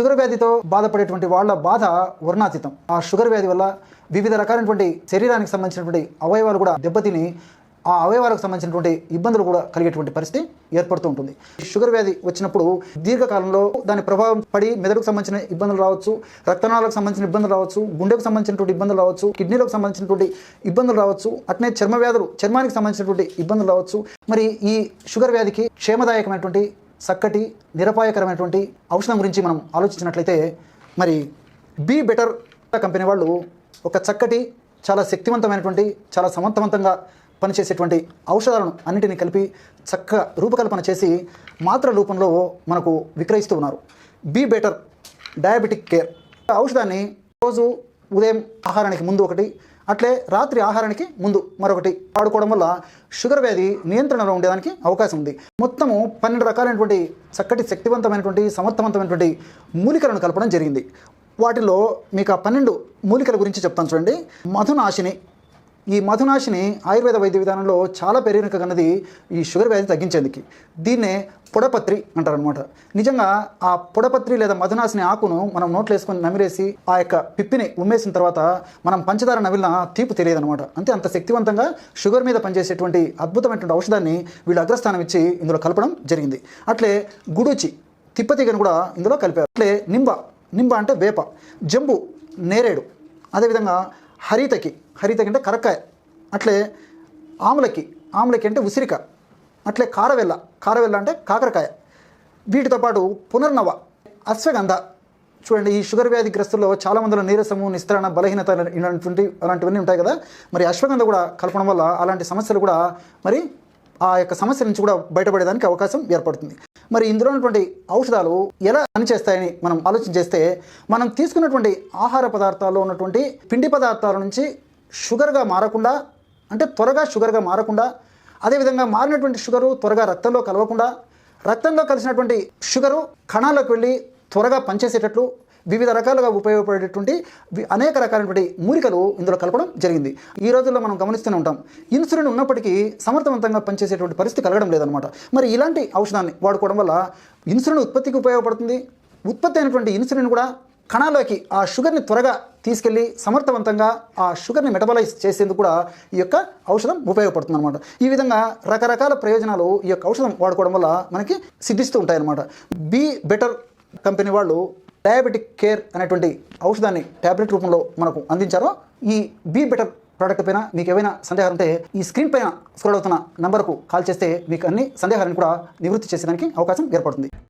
Sugar వ్యాధితో బాధపడేటువంటి వాళ్ళ బాధ వర్ణాతీతం. ఆ షుగర్ వ్యాధి వల్ల వివిధ రకాలైనటువంటి శరీరానికి సంబంధించినటువంటి అవయవాలు కూడా దెబ్బతిని ఆ అవయవాలకు సంబంధించినటువంటి ఇబ్బందులు కూడా కలిగేటువంటి పరిస్థితి ఏర్పడుతూ ఉంటుంది. షుగర్ వ్యాధి వచ్చినప్పుడు దీర్ఘకాలంలో దాని ప్రభావం పడి మెదడుకు సంబంధించిన ఇబ్బందులు రావచ్చు రక్తనాళాలకు సంబంధించిన ఇబ్బందులు రావచ్చు గుండెకు సంబంధించినటువంటి ఇబ్బందులు రావచ్చు కిడ్నీలకు సంబంధించినటువంటి ఇబ్బందులు రావచ్చు అట్నే చర్మ వ్యాధులు చర్మానికి సంబంధించినటువంటి ఇబ్బందులు రావచ్చు. మరి ఈ షుగర్ వ్యాధికి క్షేమదాయకమైనటువంటి చక్కటి నిరపాయకరమైనటువంటి ఔషధం గురించి మనం ఆలోచించినట్లయితే మరి బీ బెటర్ కంపెనీ వాళ్ళు ఒక చక్కటి చాలా శక్తివంతమైనటువంటి చాలా సమర్థవంతంగా పనిచేసేటువంటి ఔషధాలను అన్నింటినీ కలిపి చక్క రూపకల్పన చేసి మాత్ర రూపంలో మనకు విక్రయిస్తూ ఉన్నారు. Be better diabetic care. ఔషధాన్ని రోజు ఉదయం ఆహారానికి ముందు ఒకటి అట్లే రాత్రి ఆహారానికి ముందు మరొకటి. వాడుకోవడం వల్ల షుగర్ వ్యాధి నియంత్రణలో ఉండేదానికి అవకాశం ఉంది. మొత్తము పన్నెండు రకాలైనటువంటి చక్కటి శక్తివంతమైనటువంటి సమర్థవంతమైనటువంటి మూలికలను కలపడం జరిగింది. వాటిలో మీకు ఆ పన్నెండు మూలికల గురించి చెప్తాను చూడండి. మధునాశిని ఈ మధునాశిని ఆయుర్వేద వైద్య విధానంలో చాలా పెరిగినక కన్నది ఈ షుగర్ వ్యాధిని తగ్గించేందుకు. దీన్నే పొడపత్రి అంటారనమాట నిజంగా ఆ పొడపత్రి లేదా మధునాశిని ఆకును మనం నోట్లో వేసుకొని నమిరేసి ఆ యొక్క పిప్పిని ఉమ్మేసిన తర్వాత మనం పంచదార నమిలిన తీపు తెలియదు అనమాట అంతే అంత శక్తివంతంగా షుగర్ మీద పనిచేసేటువంటి అద్భుతమైనటువంటి ఔషధాన్ని వీళ్ళు అగ్రస్థానం ఇచ్చి ఇందులో కలపడం జరిగింది. అట్లే గుడుచి తిప్పతీగను కూడా ఇందులో కలిపారు. అట్లే నింబ నింబ అంటే వేప జంబు నేరేడు. అదేవిధంగా హరితకి హరితకి అంటే కరక్కాయ. అట్లే ఆములకి ఆములకి అంటే ఉసిరిక. అట్లే కారవెల్ల కారవెల్ల అంటే కాకరకాయ. వీటితో పాటు పునర్నవ అశ్వగంధ. చూడండి ఈ షుగర్ వ్యాధిగ్రస్తుల్లో చాలా మందిలో నీరసము నిస్త్రణ బలహీనత ఇలాంటివి అలాంటివన్నీ ఉంటాయి కదా. మరి అశ్వగంధ కూడా కలపడం వల్ల అలాంటి సమస్యలు కూడా మరి ఆ యొక్క సమస్య నుంచి కూడా బయటపడేదానికి అవకాశం ఏర్పడుతుంది. మరి ఇందులో ఉన్నటువంటి ఔషధాలు ఎలా పనిచేస్తాయని మనం ఆలోచన చేస్తే మనం తీసుకున్నటువంటి ఆహార పదార్థాల్లో ఉన్నటువంటి పిండి పదార్థాల నుంచి షుగర్గా మారకుండా అంటే త్వరగా షుగర్గా మారకుండా అదేవిధంగా మారినటువంటి షుగరు త్వరగా రక్తంలో కలవకుండా రక్తంలో కలిసినటువంటి షుగరు కణాలకు వెళ్ళి త్వరగా పనిచేసేటట్లు వివిధ రకాలుగా ఉపయోగపడేటువంటి అనేక రకాలైనటువంటి మూలికలు ఇందులో కలపడం జరిగింది. ఈ రోజుల్లో మనం గమనిస్తూనే ఉంటాం. ఇన్సులిన్ ఉన్నప్పటికీ సమర్థవంతంగా పనిచేసేటువంటి పరిస్థితి కలగడం లేదనమాట మరి ఇలాంటి ఔషధాన్ని వాడుకోవడం వల్ల ఇన్సులిన్ ఉత్పత్తికి ఉపయోగపడుతుంది. ఉత్పత్తి అయినటువంటి ఇన్సులిన్ కూడా కణాల్లోకి ఆ షుగర్ని త్వరగా తీసుకెళ్ళి సమర్థవంతంగా ఆ షుగర్ని మెటబలైజ్ చేసేందుకు కూడా ఈ యొక్క ఔషధం ఉపయోగపడుతుంది అనమాట ఈ విధంగా రకరకాల ప్రయోజనాలు ఈ యొక్క ఔషధం వాడుకోవడం వల్ల మనకి సిద్ధిస్తూ ఉంటాయన్నమాట. బీ బెటర్ కంపెనీ వాళ్ళు డయాబెటిక్ కేర్ అనేటువంటి ఔషధాన్ని ట్యాబ్లెట్ రూపంలో మనకు అందించారో ఈ బీ బెటర్ ప్రోడక్ట్ పైన మీకు ఏమైనా సందేహాలు ఉంటే ఈ స్క్రీన్ పైన స్క్రోల్ అవుతున్న నంబర్కు కాల్ చేస్తే మీకు అన్ని సందేహాలను కూడా నివృత్తి చేసేదానికి అవకాశం ఏర్పడుతుంది.